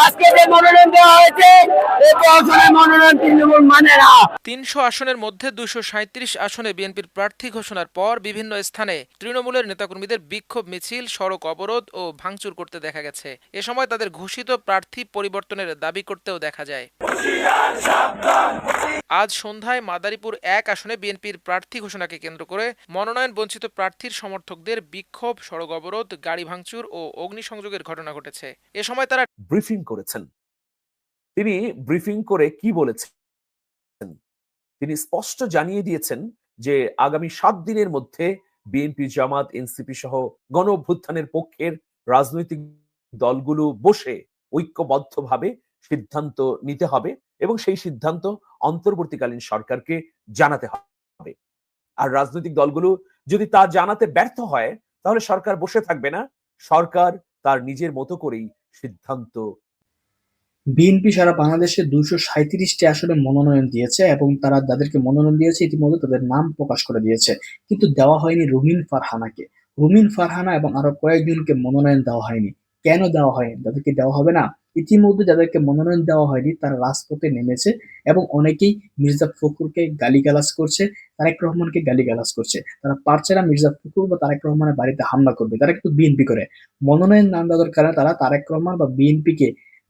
আজকে যে মনোনয়ন দেওয়া হয়েছে এই প্রহসনের মনোনয়ন তৃণমূল মানে না। তিনশো আসনের মধ্যে দুশো সাঁত্রিশ আসনে বিএনপির প্রার্থী ঘোষণার পর বিভিন্ন স্থানে তৃণমূলের নেতাকর্মীদের বিক্ষোভ মিছিল সড়ক অবরোধ ও ভাঙচুর করতে দেখা গেছে। এ সময় তাদের ঘোষিত প্রার্থী পরিবর্তনের দাবি করতেও দেখা যায়। আজ সন্ধ্যায় মাদারীপুর এক আসনে বিএনপির প্রার্থী ঘোষণাকে কেন্দ্র করে মনোনয়ন বঞ্চিত প্রার্থীর সমর্থকদের বিক্ষোভ সড়ক অবরোধ গাড়ি ভাঙচুর ও অগ্নিসংযোগের ঘটনা ঘটেছে। এ সময় তারা ব্রিফিং করেছেন। তিনি ব্রিফিং করে কি বলেছেন? তিনি স্পষ্ট জানিয়ে দিয়েছেন যে আগামী সাত দিনের মধ্যে বিএনপি জামাত এনসিপি সহ গণ অভ্যুত্থানের পক্ষের রাজনৈতিক দলগুলো বসে ঐক্যবদ্ধভাবে সিদ্ধান্ত নিতে হবে এবং সেই সিদ্ধান্ত অন্তর্বর্তীকালীন সরকারকে জানাতে হবে। আর রাজনৈতিক দলগুলো যদি তা জানাতে ব্যর্থ হয়, তাহলে সরকার বসে থাকবে না। সরকার তার নিজের মতো করেই সিদ্ধান্ত বিএনপি সারা বাংলাদেশে দুশো সাঁত্রিশটি আসনে মনোনয়ন দিয়েছে এবং তারা যাদেরকে মনোনয়ন দিয়েছে, ইতিমধ্যে তাদের নাম প্রকাশ করে দিয়েছে। কিন্তু দেওয়া হয়নি রুমিন ফারহানাকে। রুমিন ফারহানা এবং আরও কয়েকজনকে মনোনয়ন দেওয়া হয়নি। কেন দেওয়া হয়নি? তাদেরকে দেওয়া হবে না। ইতিমধ্যে যাদেরকে মনোনয়ন দেওয়া হয়নি, তারা রাজপথে নেমেছে এবং অনেকেই মির্জা ফখরুরকে গালিগালাজ করছে, তারেক রহমানকে গালিগালাজ করছে। তারা পারছে না মির্জা ফখরুর বা তারেক রহমানের বাড়িতে হামলা করবে। তারা কিন্তু বিএনপি করে। মনোনয়ন না দেওয়ার কারণে তারা তারেক রহমান বা বিএনপিকে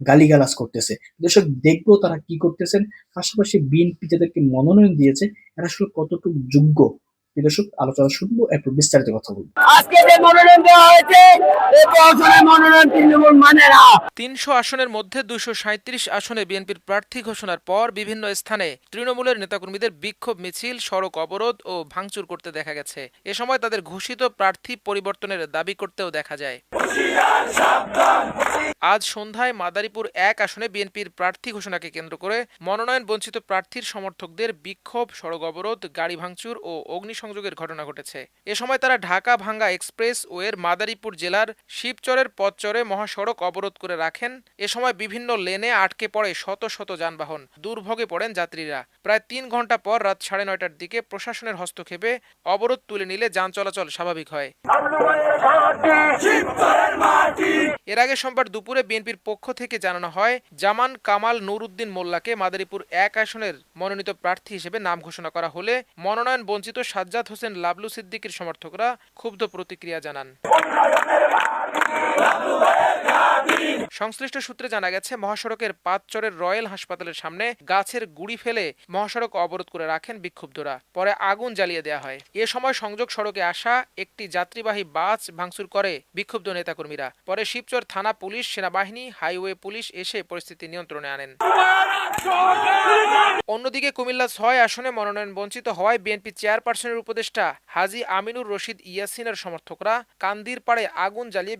গালিগালাজ করতেছে। দর্শক, দেখব তারা কি করতেছেন। পাশাপাশি বিএনপি যাদেরকে মনোনয়ন দিয়েছে, এরা আসলে কতটুকু যোগ্য? দর্শক আলোচনা শুনব এরপর বিস্তারিত কথা বলব। আজকে যে মনোনয়ন দেওয়া হয়েছে মনোনয়ন তৃণমূল মানে না। তিনশো আসনের মধ্যে দুশো সাঁত্রিশ আসনে বিএনপির প্রার্থী ঘোষণার পর বিভিন্ন স্থানে তৃণমূলের নেতাকর্মীদের বিক্ষোভ মিছিল সড়ক অবরোধ ও ভাঙচুর করতে দেখা গেছে। এ সময় তাদের ঘোষিত প্রার্থী পরিবর্তনের দাবি করতেও দেখা যায়। আজ সন্ধ্যায় মাদারীপুর এক আসনে বিএনপির প্রার্থী ঘোষণাকে কেন্দ্র করে মনোনয়ন বঞ্চিত প্রার্থীর সমর্থকদের বিক্ষোভ সড়ক অবরোধ গাড়ি ভাঙচুর ও অগ্নিসংযোগের ঘটনা ঘটেছে। এ সময় তারা ঢাকা ভাঙ্গা এক্সপ্রেস ওয়ের মাদারীপুর জেলার শিবচরের পথচরে মহাসড়ক অবরোধ করে রাখেন। এ সময় বিভিন্ন লেনে আটকে পড়ে শত শত যানবাহন। দুর্ভোগে পড়েন যাত্রীরা। প্রায় তিন ঘণ্টা পর রাত সাড়ে নয়টার দিকে প্রশাসনের হস্তক্ষেপে অবরোধ তুলে নিলে যান চলাচল স্বাভাবিক হয়। এর আগে সোমবার দুপুরে বিএনপির পক্ষ থেকে জানানো হয়, জামান কামাল নুরউদ্দিন মোল্লাকে মাদারীপুর এক আসনের মনোনীত প্রার্থী হিসেবে নাম ঘোষণা করা হলে মনোনয়ন বঞ্চিত সাজ্জাদ হোসেন লাবলু সিদ্দিকীর সমর্থকরা ক্ষুব্ধ প্রতিক্রিয়া জানান। সংশ্লিষ্ট সূত্রে জানা গেছে, মহাসড়কের পাঁচচরের রয়্যাল হাসপাতালের সামনে গাছের গুড়ি ফেলে মহাসড়ক অবরোধ করে রাখেন বিক্ষুব্ধরা। পরে আগুন জ্বালিয়ে দেওয়া হয়। এ সময় সংযোগ সড়কে আসা একটি যাত্রীবাহী বাস ভাঙচুর করে বিক্ষুব্ধ নেতাকর্মীরা। পরে শিবচর থানা পুলিশ, সেনাবাহিনী, হাইওয়ে পুলিশ এসে পরিস্থিতি নিয়ন্ত্রণে আনেন। অন্যদিকে কুমিল্লা ছয় আসনে মনোনয়ন বঞ্চিত হওয়ায় বিএনপি চেয়ারপারসনের উপদেষ্টা হাজি আমিনুর রশিদ ইয়াসিনের সমর্থকরা কান্দির পাড়ে আগুন জ্বালিয়ে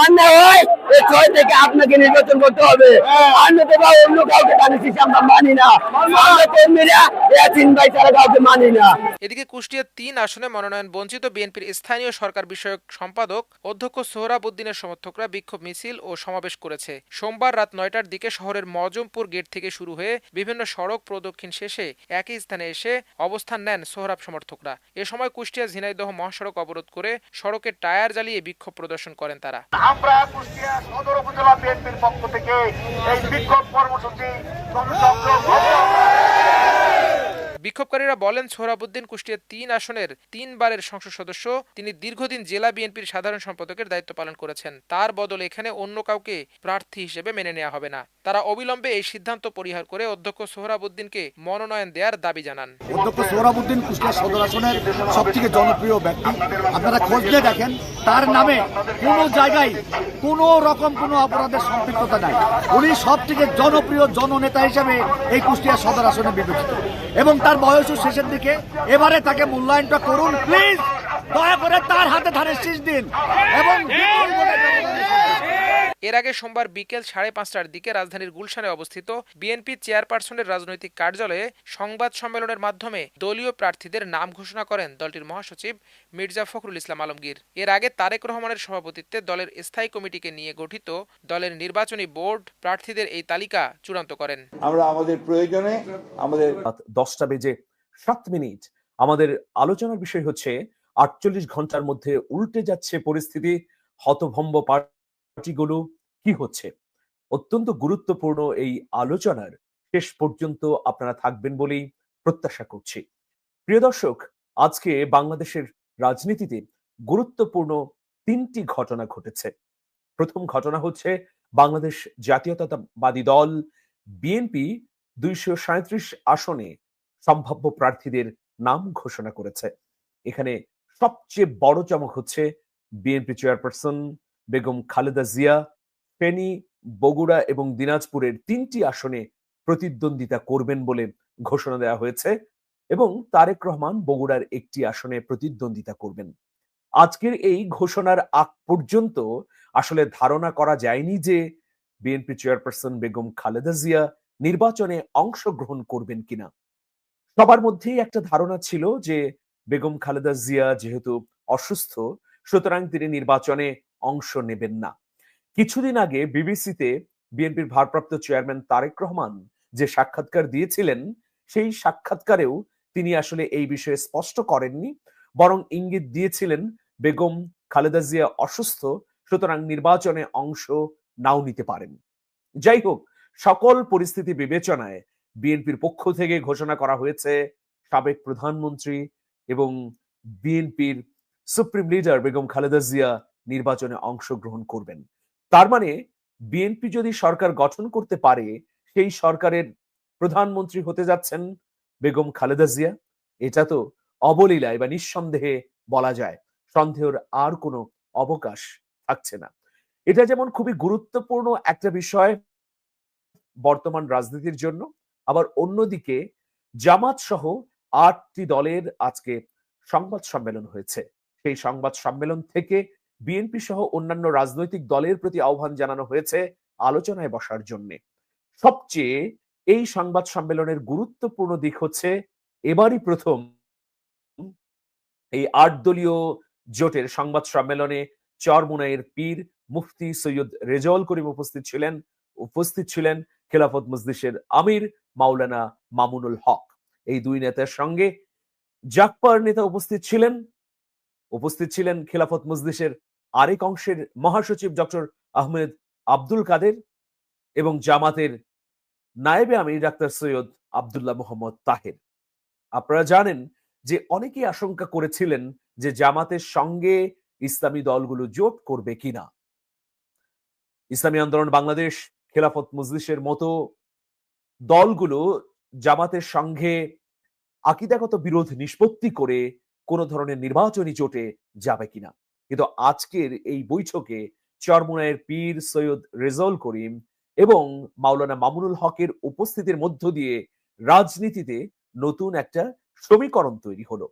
আর না হয় এই ছয় থেকে আপনাকে নির্বাচন করতে হবে। আর বা অন্য কাউকে আমরা মানি না। আমরা কর্মীরা ইয়াসিন ভাই ছাড়া কাউকে মানি না। এদিকে কুষ্টিয়া তিন আসনে মনোনয়ন বঞ্চিত বিএনপির স্থানীয় সরকার বিষয়ক সম্পাদক অধ্যক্ষ সোহরাব উদ্দিনের সমর্থকরা বিক্ষোভ মিছিল ও সমাবেশ করেছে। সোমবার রাত নয়টার দিকে শহরের মজমপুর গেট থেকে শুরু হয়ে বিভিন্ন সড়ক প্রদক্ষিণ শেষে একই স্থানে এসে অবস্থান নেন সোহরাব সমর্থকরা। এ সময় কুষ্টিয়া ঝিনাইদহ মহাসড়ক অবরোধ করে সড়কের টায়ার জ্বালিয়ে বিক্ষোভ প্রদর্শন করেন তারা। আমরা কুষ্টিয়া সদর উপজেলা বিএনপির পক্ষ থেকে এই বিক্ষোভ কর্মসূচি বিক্ষোভকারীরা বলেন, সোহরাবুদ্দিন কুষ্টিয়ার তিন আসনের তিনবারের সংসদ সদস্য, তিনি দীর্ঘদিন জেলা বিএনপির সাধারণ সম্পাদকের দায়িত্ব পালন করেছেন। তার বদলে এখানে অন্য কাউকে প্রার্থী হিসেবে মেনে নেওয়া হবে না। তারা অবিলম্বে এই সিদ্ধান্ত পরিহার করে অধ্যক্ষ সোহরাবুদ্দিনকে মনোনয়ন দেওয়ার দাবি জানান। অধ্যক্ষ সোহরাবুদ্দিন কুষ্টিয়া সদর আসনের সবথেকে জনপ্রিয় ব্যক্তি। আপনারা খোঁজ নিয়ে দেখেন, তার নামে কোনো জায়গায় কোনো রকম কোনো অপরাধের সম্পৃক্ততা নাই। উনি সব থেকে জনপ্রিয় জননেতা হিসেবে এই কুষ্টিয়া সদর আসনে বিবেচিত। এবং তার বয়সও শেষের দিকে। এবারে তাকে মূল্যায়নটা করুন, প্লিজ। দয়া করে তার হাতে ধানের শীষ দিন। এবং এর আগে সোমবার বিকেল সাড়ে পাঁচটার দিকে রাজধানীর গুলশানে অবস্থিত বিএনপি চেয়ারপারসনের রাজনৈতিক কার্যালয়ে সংবাদ সম্মেলনের মাধ্যমে দলীয় প্রার্থীদের নাম ঘোষণা করেন দলটির মহাসচিব মির্জা ফখরুল ইসলাম আলমগীর। এর আগে তারেক রহমানের সভাপতিত্বে দলের স্থায়ী কমিটিকে নিয়ে গঠিত দলের নির্বাচনী বোর্ড প্রার্থীদের এই তালিকা চূড়ান্ত করেন। আমরা আমাদের প্রয়োজনে আমাদের দশটা বেজে সাত মিনিট আমাদের আলোচনার বিষয় হচ্ছে আটচল্লিশ ঘণ্টার মধ্যে উল্টে যাচ্ছে পরিস্থিতি হতভম্ব পার্টিগুলো কি হচ্ছে? অত্যন্ত গুরুত্বপূর্ণ এই আলোচনার শেষ পর্যন্ত আপনারা থাকবেন বলেই প্রত্যাশা করছি। প্রিয় দর্শক, আজকে বাংলাদেশের রাজনীতিতে গুরুত্বপূর্ণ তিনটি ঘটনা ঘটেছে। প্রথম ঘটনা হচ্ছে বাংলাদেশ জাতীয়তাবাদী দল বিএনপি দুইশো আসনে সম্ভাব্য প্রার্থীদের নাম ঘোষণা করেছে। এখানে সবচেয়ে বড় চমক হচ্ছে বিএনপি চেয়ারপারসন বেগম খালেদা জিয়া, ফেনী, বগুড়া এবং দিনাজপুরের তিনটি আসনে প্রতিদ্বন্দ্বিতা করবেন বলে ঘোষণা দেওয়া হয়েছে এবং তারেক রহমান বগুড়ার একটি আসনে প্রতিদ্বন্দ্বিতা করবেন। আজকের এই ঘোষণার আগ পর্যন্ত আসলে ধারণা করা যায়নি যে বিএনপি চেয়ারপারসন বেগম খালেদা জিয়া নির্বাচনে অংশগ্রহণ করবেন কিনা। সবার মধ্যেই একটা ধারণা ছিল যে বেগম খালেদা জিয়া যেহেতু অসুস্থ, সুতরাং তিনি নির্বাচনে অংশ নেবেন না। কিছুদিন আগে বিবিসিতে বিএনপির ভারপ্রাপ্ত চেয়ারম্যান তারেক রহমান যে সাক্ষাৎকার দিয়েছিলেন, সেই সাক্ষাৎকারেও তিনি আসলে এই বিষয়ে স্পষ্ট করেননি, বরং ইঙ্গিত দিয়েছিলেন বেগম খালেদা জিয়া অসুস্থ, সুতরাং নির্বাচনে অংশ নাও নিতে পারেন। যাই হোক, সকল পরিস্থিতি বিবেচনায় বিএনপির পক্ষ থেকে ঘোষণা করা হয়েছে, সাবেক প্রধানমন্ত্রী এবং বিএনপির সুপ্রিম লিডার বেগম খালেদা জিয়া নির্বাচনে অংশগ্রহণ করবেন। তার মানে বিএনপি যদি সরকার গঠন করতে পারে, সেই সরকারের প্রধানমন্ত্রী হতে যাচ্ছেন বেগম খালেদা জিয়া। এটা তো অবলীলায় বা নিঃসন্দেহে বলা যায়। সন্দেহের আর কোনো অবকাশ থাকছে না। এটা যেমন খুবই গুরুত্বপূর্ণ একটা বিষয় বর্তমান রাজনীতির জন্য, আবার অন্যদিকে জামাত সহ আটটি দলের আজকে সংবাদ সম্মেলন হয়েছে। সেই সংবাদ সম্মেলন থেকে বিএনপি সহ অন্যান্য রাজনৈতিক দলের প্রতি আহ্বান জানানো হয়েছে আলোচনায় বসার জন্য। সবচেয়ে এই সংবাদ সম্মেলনের গুরুত্বপূর্ণ দিক হচ্ছে, এবারই প্রথম এই আট দলীয় জোটের সংবাদ সম্মেলনে চরমুনাইয়ের পীর মুফতি সৈয়দ রেজাউল করিম উপস্থিত ছিলেন উপস্থিত ছিলেন খেলাফত মজলিসের আমির মাওলানা মামুনুল হক। এই দুই নেতার সঙ্গে জাকপার নেতা উপস্থিত ছিলেন উপস্থিত ছিলেন খেলাফত মজলিসের আরেক অংশের মহাসচিব ডক্টর আহমেদ আব্দুল কাদের এবং জামাতের নায়েবে আমির ডাক্তার সৈয়দ আবদুল্লাহ মোহাম্মদ তাহের। আপনারা জানেন যে অনেকেই আশঙ্কা করেছিলেন যে জামাতের সঙ্গে ইসলামী দলগুলো জোট করবে কিনা। ইসলামী আন্দোলন বাংলাদেশ খেলাফত মজলিসের মতো দলগুলো জামাতের সঙ্গে আকিদাগত বিরোধ নিষ্পত্তি করে কোনো ধরনের নির্বাচনী জোটে যাবে কিনা। কিন্তু আজকের এই বৈঠকে চরমুনায়ের পীর সৈয়দ রেজাউল করিম এবং মাওলানা মামুনুল হকের উপস্থিতির মধ্য দিয়ে রাজনীতিতে নতুন একটা সমীকরণ তৈরি হলো।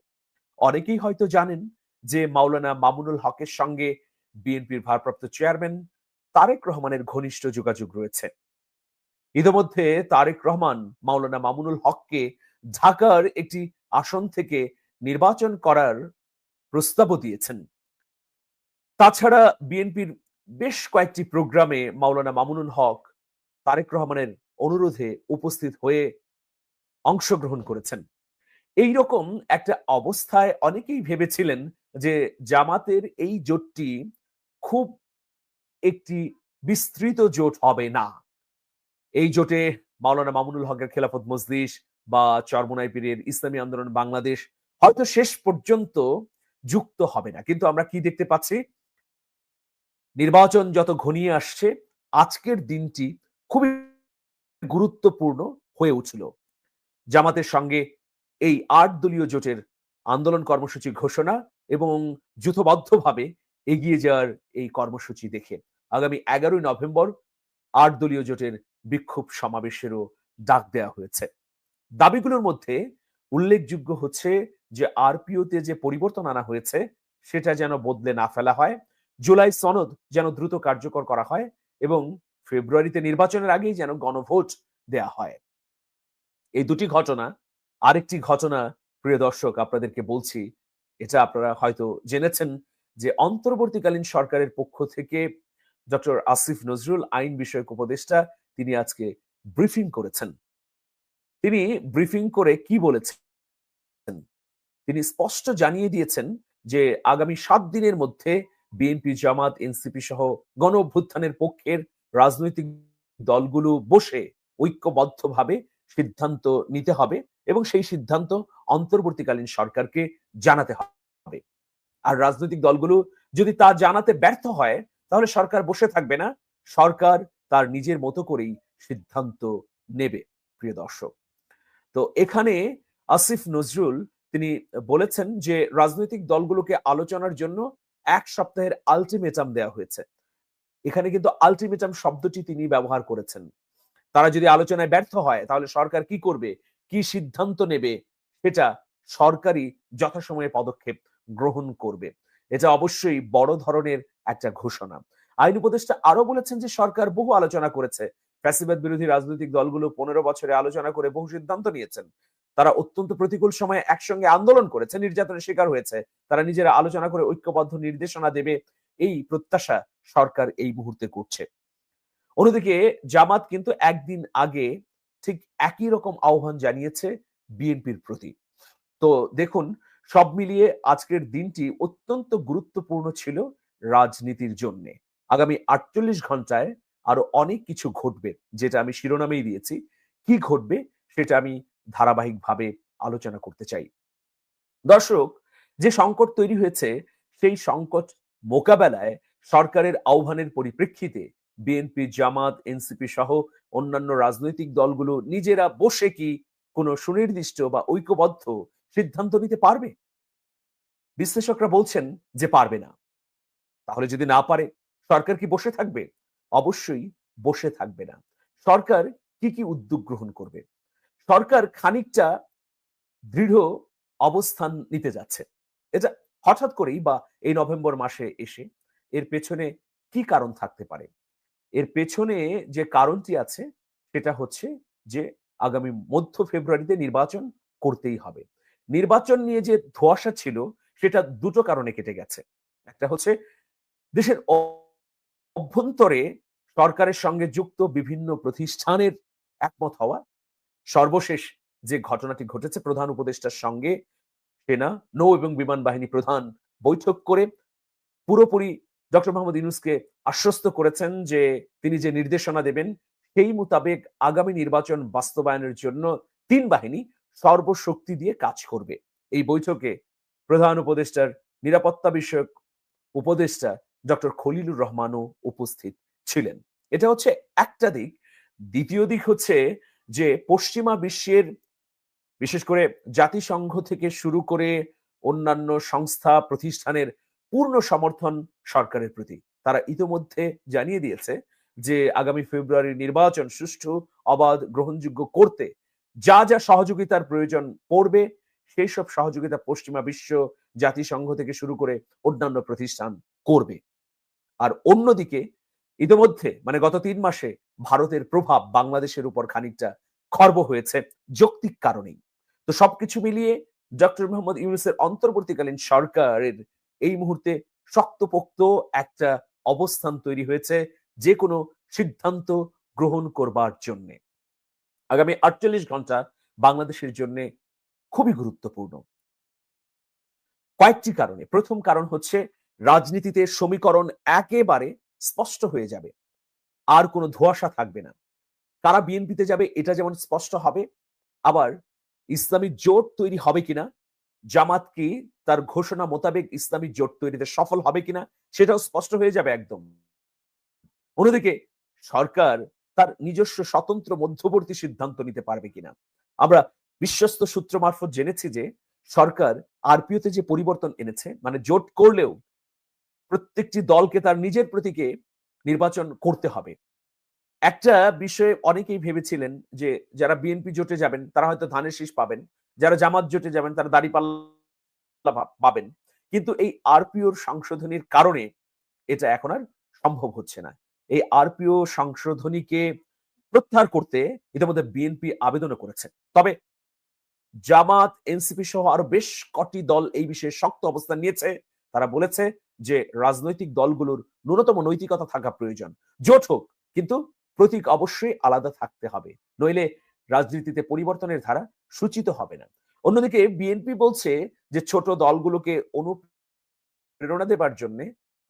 অনেকেই হয়তো জানেন যে মাওলানা মামুনুল হকের সঙ্গে বিএনপির ভারপ্রাপ্ত চেয়ারম্যান তারেক রহমানের ঘনিষ্ঠ যোগাযোগ রয়েছে। ইতিমধ্যে তারেক রহমান মাওলানা মামুনুল হককে ঢাকার একটি আসন থেকে নির্বাচন করার প্রস্তাবও দিয়েছেন। তাছাড়া বিএনপির বেশ কয়েকটি প্রোগ্রামে মাওলানা মামুনুল হক, তারেক রহমানের অনুরোধে উপস্থিত হয়ে অংশগ্রহণ করেছেন। এই রকম একটা অবস্থায় অনেকেই ভেবেছিলেন যে জামাতের এই জোটটি খুব একটি বিস্তৃত জোট হবে না। এই জোটে মাওলানা মামুনুল হকের খেলাফত মজলিস বা চরমোনাই পীরের ইসলামী আন্দোলন বাংলাদেশ হয়তো শেষ পর্যন্ত যুক্ত হবে না। কিন্তু আমরা কি দেখতে পাচ্ছি? নির্বাচন যত ঘনিয়ে আসছে, আজকের দিনটি খুবই গুরুত্বপূর্ণ হয়ে উঠল। জামাতের সঙ্গে এই আট দলীয় জোটের আন্দোলন কর্মসূচি ঘোষণা এবং যুথবদ্ধভাবে এগিয়ে যাওয়ার এই কর্মসূচি দেখে আগামী এগারোই নভেম্বর আট দলীয় জোটের বিক্ষোভ সমাবেশেরও ডাক দেওয়া হয়েছে। দাবিগুলোর মধ্যে উল্লেখযোগ্য হচ্ছে যে, আরপিওতে যে পরিবর্তন আনা হয়েছে, সেটা যেন বদলে না ফেলা হয়। জুলাই সনদ যেন দ্রুত কার্যকর করা হয় এবং ফেব্রুয়ারিতে নির্বাচনের আগেই যেন গণভোট দেয়া হয়। এই দুটি ঘটনা, আরেকটি ঘটনা, প্রিয় দর্শক, আপনাদেরকে বলছি, এটা আপনারা হয়তো জেনেছেন যে অন্তর্বর্তীকালীন সরকারের পক্ষ থেকে ডক্টর আসিফ নজরুল আইন বিষয়ক উপদেষ্টা তিনি আজকে ব্রিফিং করেছেন। তিনি ব্রিফিং করে কি বলেছেন? তিনি স্পষ্ট জানিয়ে দিয়েছেন যে আগামী সাত দিনের মধ্যে বিএনপি জামাত এনসিপি সহ গণ অভ্যুত্থানের পক্ষের রাজনৈতিক দলগুলো বসে ঐক্যবদ্ধভাবে সিদ্ধান্ত নিতে হবে এবং সেই সিদ্ধান্ত অন্তর্বর্তীকালীন সরকারকে জানাতে হবে। আর রাজনৈতিক দলগুলো যদি তা জানাতে ব্যর্থ হয়, তাহলে সরকার বসে থাকবে না। সরকার তার নিজের মতো করেই সিদ্ধান্ত নেবে, প্রিয় দর্শক। তো এখানে আসিফ নজরুল তিনি বলেছেন যে রাজনৈতিক দলগুলোকে আলোচনার জন্য এক সপ্তাহের আলটিমেটাম দেওয়া হয়েছে। এখানে কিন্তু আলটিমেটাম শব্দটি তিনি ব্যবহার করেছেন। তারা যদি আলোচনায় ব্যর্থ হয়, তাহলে সরকার কি করবে? কি সিদ্ধান্ত নেবে? সেটা সরকারই যথাসময়ে পদক্ষেপ গ্রহণ করবে। এটা অবশ্যই বড় ধরনের একটা ঘোষণা। আইন উপদেষ্টা আরও বলেছেন যে, সরকার বহু আলোচনা করেছে। ফ্যাসিবাদ বিরোধী রাজনৈতিক দলগুলো পনেরো বছরে আলোচনা করে বহু সিদ্ধান্ত নিয়েছেন। তারা অত্যন্ত প্রতিকূল সময়ে একসঙ্গে আন্দোলন করেছে, নির্যাতনের শিকার হয়েছে। তারা নিজেরা আলোচনা করে ঐক্যবদ্ধ নির্দেশনা দেবে, এই প্রত্যাশা সরকার এই মুহূর্তে করছে। অন্যদিকে জামাত কিন্তু একদিন আগে ঠিক একই রকম আহ্বান জানিয়েছে বিএনপির প্রতি। তো দেখুন, সব মিলিয়ে আজকের দিনটি অত্যন্ত গুরুত্বপূর্ণ ছিল রাজনীতির জন্যে। আগামী আটচল্লিশ ঘন্টায় আরও অনেক কিছু ঘটবে, যেটা আমি শিরোনামেই দিয়েছি। কি ঘটবে সেটা আমি ধারাবাহিকভাবে আলোচনা করতে চাই। দর্শক, যে সংকট তৈরি হয়েছে, সেই সংকট মোকাবেলায় সরকারের আহ্বানের পরিপ্রেক্ষিতে বিএনপি জামাত এনসিপি সহ অন্যান্য রাজনৈতিক দলগুলো নিজেরা বসে কি কোনো সুনির্দিষ্ট বা ঐক্যবদ্ধ সিদ্ধান্ত নিতে পারবে? বিশ্লেষকরা বলছেন যে পারবে না। তাহলে যদি না পারে, সরকার কি বসে থাকবে? অবশ্যই বসে থাকবে না। সরকার কি কি উদ্যোগ গ্রহণ করবে? সরকার খানিকটা দৃঢ় অবস্থান নিতে যাচ্ছে। এটা হঠাৎ করেই বা এই নভেম্বর মাসে এসে এর পেছনে কি কারণ থাকতে পারে? এর পেছনে যে কারণটি আছে, সেটা হচ্ছে যে আগামী মধ্য ফেব্রুয়ারিতে নির্বাচন করতেই হবে। নির্বাচন নিয়ে যে ধোয়াশা ছিল, সেটা দুটো কারণে কেটে গেছে। একটা হচ্ছে, দেশের অভ্যন্তরে সরকারের সঙ্গে যুক্ত বিভিন্ন প্রতিষ্ঠানের একমত হওয়া সর্বশেষ যে ঘটনাটি ঘটেছে প্রধান উপদেষ্টার সঙ্গে, সেনা, নৌ এবং বিমান বাহিনী প্রধান বৈঠক করে পুরোপুরি ডক্টর মোহাম্মদ ইউনুসকে আশ্বস্ত করেছেন যে তিনি যে নির্দেশনা দেবেন, সেই মোতাবেক আগামী নির্বাচন বাস্তবায়নের জন্য তিন বাহিনী সর্বশক্তি দিয়ে কাজ করবে। এই বৈঠকে প্রধান উপদেষ্টার নিরাপত্তা বিষয়ক উপদেষ্টা ডক্টর খলিলুর রহমানও উপস্থিত ছিলেন। এটা হচ্ছে একটা দিক। দ্বিতীয় দিক হচ্ছে যে পশ্চিমা বিশ্বের, বিশেষ করে জাতিসংঘ থেকে শুরু করে অন্যান্য সংস্থা, প্রতিষ্ঠানের পূর্ণ সমর্থন সরকারের প্রতি। তারা ইতোমধ্যে জানিয়ে দিয়েছে যে, আগামী ফেব্রুয়ারি নির্বাচন সুষ্ঠু, অবাধ, গ্রহণযোগ্য করতে যা যা সহযোগিতার প্রয়োজন পড়বে, সেই সব সহযোগিতা পশ্চিমা বিশ্ব জাতিসংঘ থেকে শুরু করে অন্যান্য প্রতিষ্ঠান করবে। আর অন্যদিকে ইতিমধ্যে মানে গত তিন মাসে ভারতের প্রভাব বাংলাদেশের উপর খানিকটা খর্ব হয়েছে যৌক্তিক কারণেই। তো সবকিছু মিলিয়ে ডক্টর মোহাম্মদ ইউনুসের অন্তর্বর্তীকালীন সরকারের এই মুহূর্তে শক্তপোক্ত একটা অবস্থান তৈরি হয়েছে যে কোনো সিদ্ধান্ত গ্রহণ করবার জন্য। আগামী আটচল্লিশ ঘণ্টা বাংলাদেশের জন্য খুবই গুরুত্বপূর্ণ। কয়েকটি কারণে। প্রথম কারণ হচ্ছে, রাজনীতিতে সমীকরণ একেবারে স্পষ্ট হয়ে যাবে। আর কোনো ধোঁয়াশা থাকবে না। কারা বিএনপিতে যাবে, এটা যেমন স্পষ্ট হবে, আবার ইসলামী জোট তৈরি হবে কিনা জামাত কি তার ঘোষণা মোতাবেক ইসলামী জোট তৈরিতে সফল হবে কিনা, সেটাও স্পষ্ট হয়ে যাবে একদম। অন্যদিকে সরকার তার নিজস্ব স্বতন্ত্র মধ্যবর্তী সিদ্ধান্ত নিতে পারবে কিনা। আমরা বিশ্বস্ত সূত্র মারফত জেনেছি যে সরকার আরপিওতে যে পরিবর্তন এনেছে মানে জোট করলেও প্রত্যেকটি দলকে তার নিজের প্রতীকে নির্বাচন করতে হবে। একটা বিষয়ে অনেকেই ভেবেছিলেন যে, যারা বিএনপি জোটে যাবেন, তারা হয়তো ধানের শীষ পাবেন, যারা জামাত জোটে যাবেন, তারা দাড়িপাল্লা পাবেন। কিন্তু এই আরপিওর সংশোধনীর কারণে এটা এখন আর সম্ভব হচ্ছে না। এই আরপিও সংশোধনীকে প্রত্যাহার করতে ইতিমধ্যে বিএনপি আবেদনও করেছে। তবে জামাত, এনসিপি সহ আরও বেশ কটি দল এই বিষয়ে শক্ত অবস্থান নিয়েছে। তারা বলেছে যে রাজনৈতিক দলগুলোর ন্যূনতম নৈতিকতা থাকা প্রয়োজন। জোট হোক, কিন্তু প্রতীক অবশ্যই আলাদা থাকতে হবে। নইলে রাজনীতিতে পরিবর্তনের ধারা সূচিত হবে না। অন্যদিকে বিএনপি বলছে যে ছোট দলগুলোকে অনুপ্রেরণা দেবার জন্য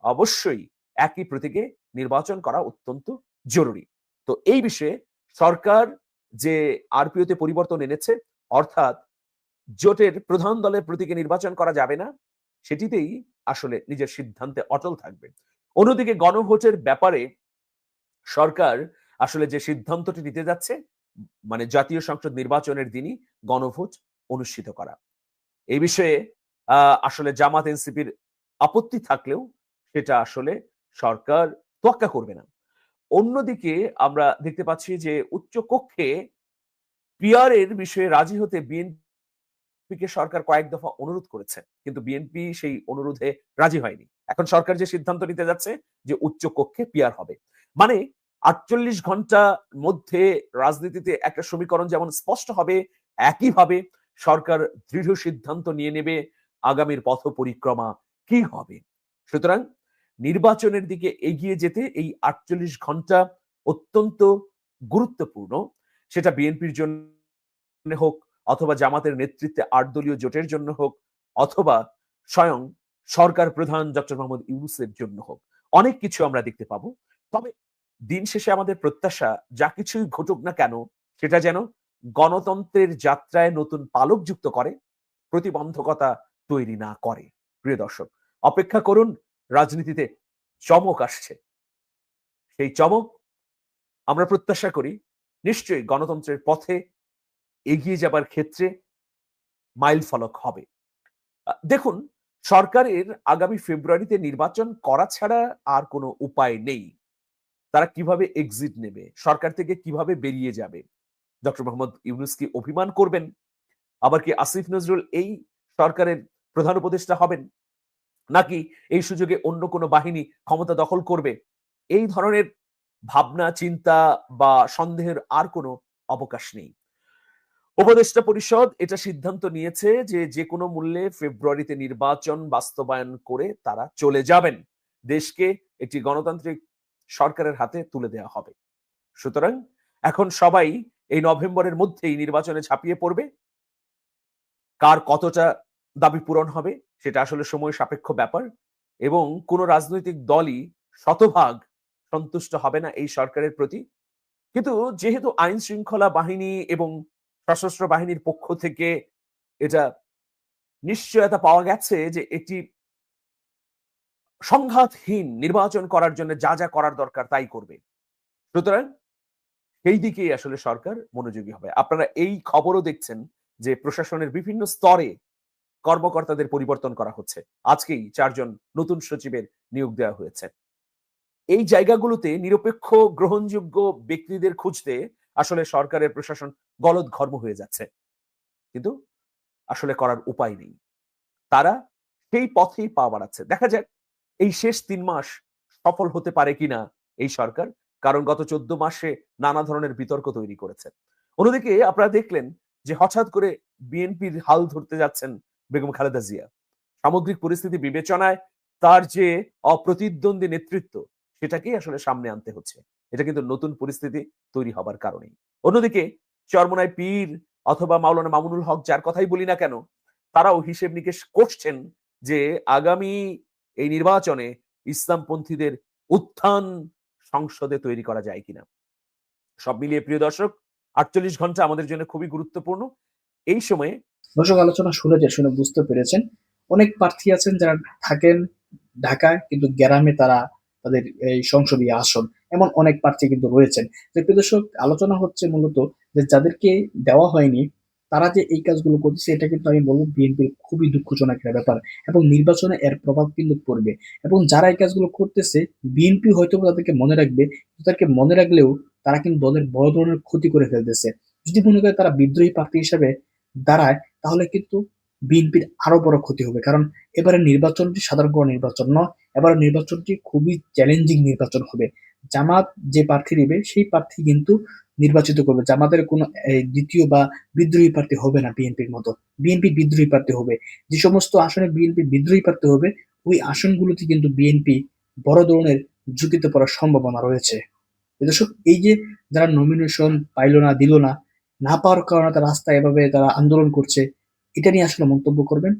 অবশ্যই একই প্রতীকে নির্বাচন করা অত্যন্ত জরুরি। তো এই বিষয়ে সরকার যে আরপিওতে পরিবর্তন এনেছে, অর্থাৎ জোটের প্রধান দলের প্রতীকে নির্বাচন করা যাবে না, সেটিতেই আসলে নিজের সিদ্ধান্তে অটল থাকবে অন্যদিকে গণভোটের ব্যাপারে সরকার আসলে যে সিদ্ধান্তটি নিতে যাচ্ছে মানে জাতীয় সংসদ নির্বাচনের দিনই গণভোট অনুষ্ঠিত করা। এই বিষয়ে আসলে জামাত এনসিপির আপত্তি থাকলেও সেটা আসলে সরকার তোয়াক্কা করবে না। অন্যদিকে আমরা দেখতে পাচ্ছি যে উচ্চ কক্ষে পিআর এর বিষয়ে রাজি হতে বিএনপিকে সরকার কয়েক দফা অনুরোধ করেছে, কিন্তু বিএনপি সেই অনুরোধে রাজি হয়নি। এখন সরকার যে সিদ্ধান্ত নিতে যাচ্ছে যে উচ্চ কক্ষে পিআর হবে। মানে আটচল্লিশ ঘণ্টা মধ্যে রাজনীতিতে একটা সমীকরণ যেমন স্পষ্ট হবে, একইভাবে সরকার দৃঢ় সিদ্ধান্ত নিয়ে নেবে আগামীর পথ পরিক্রমা কি হবে। সুতরাং নির্বাচনের দিকে এগিয়ে যেতে এই আটচল্লিশ ঘণ্টা অত্যন্ত গুরুত্বপূর্ণ। সেটা বিএনপির জন্য হোক অথবা জামাতের নেতৃত্বে আট দলীয় জোটের জন্য হোক, অথবা স্বয়ং সরকার প্রধান ডক্টর মোহাম্মদ ইউনুসের জন্য হোক। অনেক কিছু আমরা দেখতে পাবো। তবে দিন শেষে আমাদের প্রত্যাশা, যা কিছুই ঘটুক না কেন, সেটা যেন গণতন্ত্রের যাত্রায় নতুন পালক যুক্ত করে, প্রতিবন্ধকতা তৈরি না করে। প্রিয় দর্শক, অপেক্ষা করুন, রাজনীতিতে চমক আসছে। সেই চমক আমরা প্রত্যাশা করি, নিশ্চয়ই গণতন্ত্রের পথে এগিয়ে যাবার ক্ষেত্রে মাইল ফলক হবে। দেখুন, সরকারের আগামী ফেব্রুয়ারিতে নির্বাচন করা ছাড়া আর কোনো উপায় নেই। তারা কীভাবে এক্সিট নেবে? সরকার থেকে কীভাবে বেরিয়ে যাবে? ডক্টর মোহাম্মদ ইউনুস কি অভিমান করবেন? আবার কি আসিফ নজরুল এই সরকারের প্রধান উপদেষ্টা হবেন? নাকি এই সুযোগে অন্য কোনো বাহিনী ক্ষমতা দখল করবে? এই ধরনের ভাবনা, চিন্তা বা সন্দেহের আর কোনো অবকাশ নেই। উপদেষ্টা পরিষদ এটা সিদ্ধান্ত নিয়েছে যে যে কোনো মূল্যে ফেব্রুয়ারিতে নির্বাচন বাস্তবায়ন করে তারা চলে যাবেন। দেশকে একটি গণতান্ত্রিক সরকারের হাতে তুলে দেওয়া হবে। সুতরাং এখন সবাই এই নভেম্বরের মধ্যেই নির্বাচনে ঝাঁপিয়ে পড়বে। কার কতটা দাবি পূরণ হবে সেটা আসলে সময় সাপেক্ষ ব্যাপার এবং কোন রাজনৈতিক দলই শতভাগ সন্তুষ্ট হবে না এই সরকারের প্রতি। কিন্তু যেহেতু আইন শৃঙ্খলা বাহিনী এবং সশস্ত্র বাহিনীর পক্ষ থেকে এটা নিশ্চয়তা পাওয়া গেছে যে একটি সংঘাতহীন নির্বাচন করার জন্য যা যা করার দরকার তাই করবে। সুতরাং সেই দিকেই আসলে সরকার মনোযোগী হবে। আপনারা এই খবরও দেখছেন যে প্রশাসনের বিভিন্ন স্তরে কর্মকর্তাদের পরিবর্তন করা হচ্ছে। আজকেই চারজন নতুন সচিবের নিয়োগ দেওয়া হয়েছে। এই জায়গাগুলোতে নিরপেক্ষ গ্রহণযোগ্য ব্যক্তিদের খুঁজতে আসলে সরকারের প্রশাসন গলদ ঘর্ম হয়ে যাচ্ছে। কিন্তু আসলে করার উপায় নেই। তারা সেই পথেই পা বাড়াচ্ছে। দেখা যাক এই শেষ তিন মাস সফল হতে পারে কিনা এই সরকার, কারণ গত চোদ্দ মাসে নানা ধরনের বিতর্ক তৈরি করেছে। অন্যদিকে আপনারা দেখলেন যে হঠাৎ করে বিএনপির হাল ধরতে যাচ্ছেন বেগম খালেদা জিয়া। সামগ্রিক পরিস্থিতি বিবেচনায় তার যে অপ্রতিদ্বন্দ্বী নেতৃত্ব, সেটাকেই আসলে সামনে আনতে হচ্ছে। এটা কিন্তু নতুন পরিস্থিতি তৈরি হবার কারণেই। অন্যদিকে চরমনায় পীর অথবা মাওলানা মামুনুল হক যার কথাই বলি না কেন, তারাও হিসেব নিকেশ করছেন যে আগামী এই নির্বাচনে ইসলামপন্থীদের উত্থান সংসদে তৈরি করা যায় কিনা। সব মিলিয়ে প্রিয় দর্শক, আটচল্লিশ ঘণ্টা আমাদের জন্য খুবই গুরুত্বপূর্ণ। এই সময়ে দর্শক, আলোচনা শুনেছেন শুনে বুঝতে পেরেছেন, অনেক প্রার্থী আছেন যারা থাকেন ঢাকায়, কিন্তু গ্রামে তারা তাদের এই সংসদীয় আসন এমন অনেক প্রার্থী কিন্তু রয়েছেন। যে প্রিয় দর্শক, আলোচনা হচ্ছে মূলত যে যাদেরকে দেওয়া হয়নি, তারা যে এই কাজগুলো করতেছে, এটা কিন্তু আমি বলব বিএনপির খুবই দুঃখজনক একটা ব্যাপার এবং নির্বাচনে এর প্রভাব কিন্তু পড়বে এবং যারা এই কাজগুলো করতেছে, বিএনপি হয়তো তাদেরকে মনে রাখবে তাদেরকে মনে রাখলেও তারা কিন্তু দলের বড় ধরনের ক্ষতি করে ফেলতেছে। যদি মনে করে তারা বিদ্রোহী প্রার্থী হিসেবে দাঁড়ায়, তাহলে কিন্তু বিএনপির আরও বড় ক্ষতি হবে। কারণ এবারে নির্বাচনটি সাধারণ কোনো নির্বাচন নয় এবারে নির্বাচনটি খুবই চ্যালেঞ্জিং নির্বাচন হবে। জামাত যে প্রার্থী দিবে সেই প্রার্থী কিন্তু নির্বাচিত করবে। জামাতের কোনো দ্বিতীয় বা বিদ্রোহী প্রার্থী হবে না বিএনপির মতো। বিএনপি বিদ্রোহী প্রার্থী হবে। যে সমস্ত আসনে বিএনপি বিদ্রোহী প্রার্থী হবে, ওই আসনগুলোতে কিন্তু বিএনপি বড় ধরনের ঝুঁকিতে পড়ার সম্ভাবনা রয়েছে। দর্শক, এই যে যারা নমিনেশন পাইলো না, দিল না না পাওয়ার কারণে তারা রাস্তায় এভাবে তারা আন্দোলন করছে, এটা নিয়ে আসলে মন্তব্য করবেন।